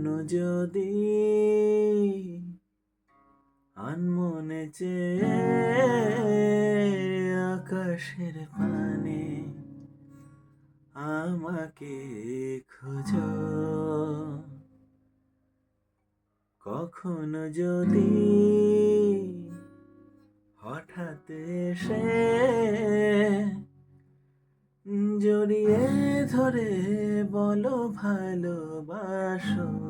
কখনো যদি আনমনে চেয়ে আকাশের পানে আমাকে খোঁজো। কখনো যদি হঠাৎ এসে জড়িয়ে ধরে বলো ভালোবাসো।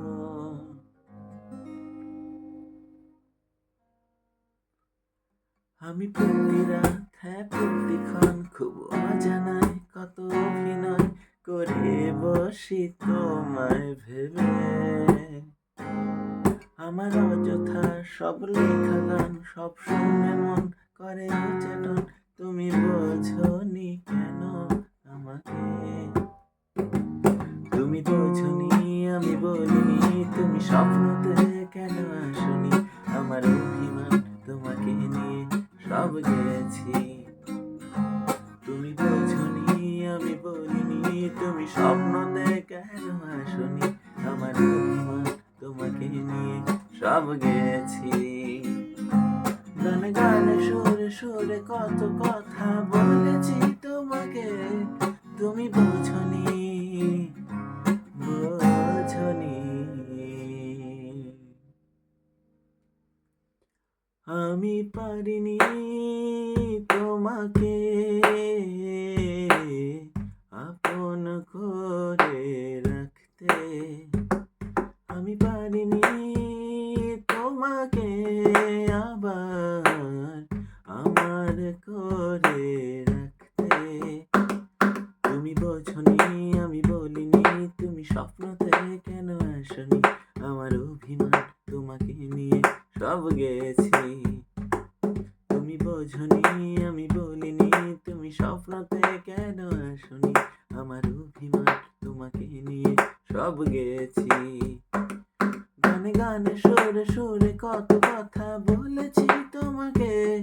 আমি প্রতি রাত হ্যাঁ প্রতিক্ষণ খুব অজানায় কত অভিনয় করে বসি তোমায় ভেবে। আমার অযথা সব লেখা গান, সব শুনে মন করে চেতন তুমি বোঝনি কেন আমাকে? তুমি বোঝনি, আমি বলিনি। তুমি স্বপ্নতে কেন আসনি? আমার তুমি কেন আসনি আমার অভিমান তোমাকে নিয়ে। সব গেছি। গানে গানে, সুরে সুরে কত কথা বলেছি তোমাকে, তুমি বোঝনি বোঝনি। আমি পারিনি তোমাকে আমি বলিনি, তুমি স্বপ্নতে কেন আসনি? আমার অভিমান তোমাকে নিয়ে সব গেছি। তুমি বোঝনি, আমি বলিনি, তুমি স্বপ্নতে কেন আসনি? আমার অভিমান তোমাকে নিয়ে সব গেছি। গানে গানে সুরে সুরে কত কথা বলেছি তোমাকে।